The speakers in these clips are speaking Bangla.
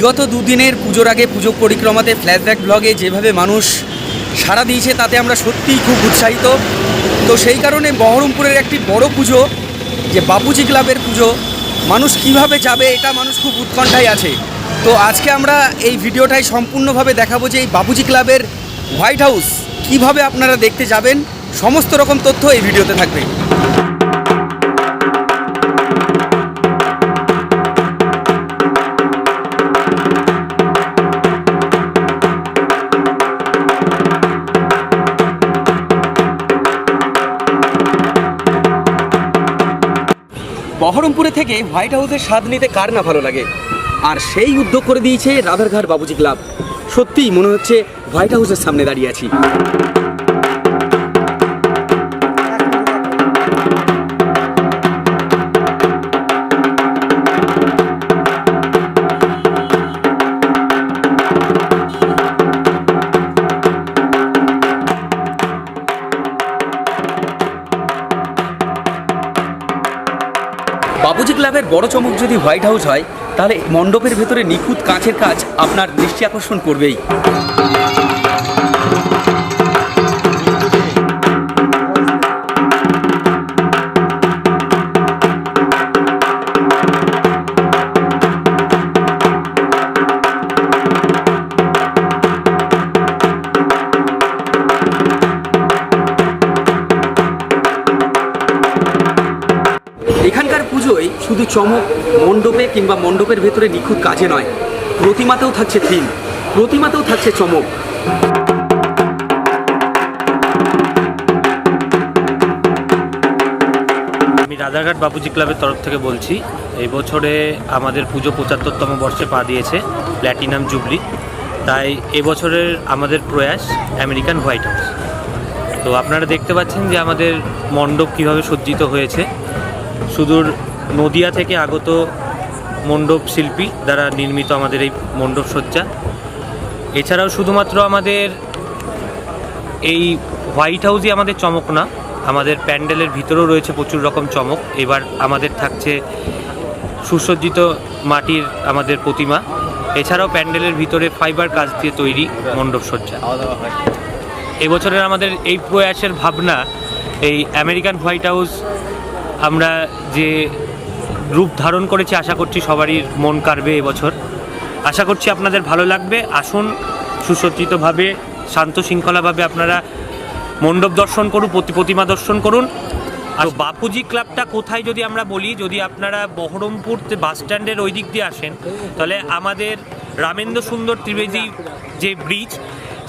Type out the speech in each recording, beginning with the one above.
বিগত দুদিনের পুজোর আগে পুজো পরিক্রমাতে ফ্ল্যাশব্যাক ব্লগে যেভাবে মানুষ সাড়া দিয়েছে, তাতে আমরা সত্যিই খুব উৎসাহিত। তো সেই কারণে বহরমপুরের একটি বড় পুজো, যে বাপুজি ক্লাবের পুজো, মানুষ কীভাবে যাবে এটা মানুষ খুব উৎকণ্ঠায় আছে। তো আজকে আমরা এই ভিডিওটাই সম্পূর্ণভাবে দেখাবো যে এই বাপুজি ক্লাবের হোয়াইট হাউস কীভাবে আপনারা দেখতে যাবেন, সমস্ত রকম তথ্য এই ভিডিওতে থাকবে। বহরমপুরে থেকে হোয়াইট হাউসের স্বাদ নিতে কার না ভালো লাগে? আর সেই উদ্যোগ করে দিয়েছে রাধারঘাট বাবুজি ক্লাব। সত্যিই মনে হচ্ছে হোয়াইট হাউসের সামনে দাঁড়িয়ে আছি। বাবুজি ক্লাবের বড় চমক যদি হোয়াইট হাউস হয়, তাহলে মণ্ডপের ভেতরে নিখুঁত কাঁচের কাজ আপনার দৃষ্টি আকর্ষণ করবেই। এখানকার পুজোয় শুধু চমক, মণ্ডপে কিংবা মণ্ডপের ভেতরে নিখুঁত কাজে নয়, প্রতিমাতেও থাকছে থিম প্রতিমাতেও থাকছে চমক। আমি রাজারঘাট বাপুজি ক্লাবের তরফ থেকে বলছি, এই বছরে আমাদের পুজো পঁচাত্তরতম বর্ষে পা দিয়েছে প্ল্যাটিনাম জুবলি তাই এবছরের আমাদের প্রয়াস আমেরিকান হোয়াইট হাউস তো আপনারা দেখতে পাচ্ছেন যে আমাদের মণ্ডপ কীভাবে সজ্জিত হয়েছে। সুদূর নদিয়া থেকে আগত মণ্ডপ শিল্পী দ্বারা নির্মিত আমাদের এই মণ্ডপ সজ্জা। এছাড়াও শুধুমাত্র আমাদের এই হোয়াইট হাউসই আমাদের চমক না, আমাদের প্যান্ডেলের ভিতরেও রয়েছে প্রচুর রকম চমক। এবার আমাদের থাকছে সুসজ্জিত মাটির আমাদের প্রতিমা। এছাড়াও প্যান্ডেলের ভিতরে ফাইবার কাজ দিয়ে তৈরি মণ্ডপ সজ্জা। এবছরের আমাদের এই প্রয়াসের ভাবনা, এই আমেরিকান হোয়াইট হাউস আমরা যে রূপ ধারণ করেছি, আশা করছি সবারই মন কাড়বে এবছর। আশা করছি আপনাদের ভালো লাগবে। আসুন, সুসজ্জিতভাবে, শান্ত শৃঙ্খলাভাবে আপনারা মণ্ডপ দর্শন করুন, প্রতি প্রতিমা দর্শন করুন। আর বাপুজি ক্লাবটা কোথায় যদি আমরা বলি, যদি আপনারা বহরমপুর বাস স্ট্যান্ডের ওই দিক দিয়ে আসেন, তাহলে আমাদের রামেন্দ্র সুন্দর ত্রিবেদী যে ব্রিজ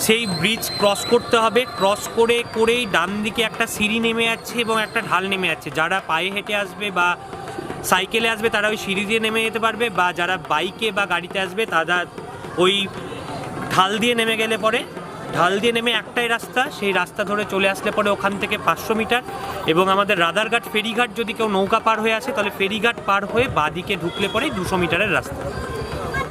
সেই ব্রিজ ক্রস করতে হবে। ক্রস করে, করেই ডান দিকে একটা সিঁড়ি নেমে যাচ্ছে এবং একটা ঢাল নেমে যাচ্ছে। যারা পায়ে হেঁটে আসবে বা সাইকেলে আসবে, তারা ওই সিঁড়ি দিয়ে নেমে যেতে পারবে বা যারা বাইকে বা গাড়িতে আসবে, তারা ওই ঢাল দিয়ে নেমে গেলে পরে। ঢাল দিয়ে নেমে একটাই রাস্তা, সেই রাস্তা ধরে চলে আসলে পরে ওখান থেকে পাঁচশো মিটার এবং আমাদের রাদারঘাট ফেরিঘাট যদি কেউ নৌকা পার হয়ে আসে, তাহলে ফেরিঘাট পার হয়ে বাদিকে ঢুকলে পরে দুশো মিটারের রাস্তা।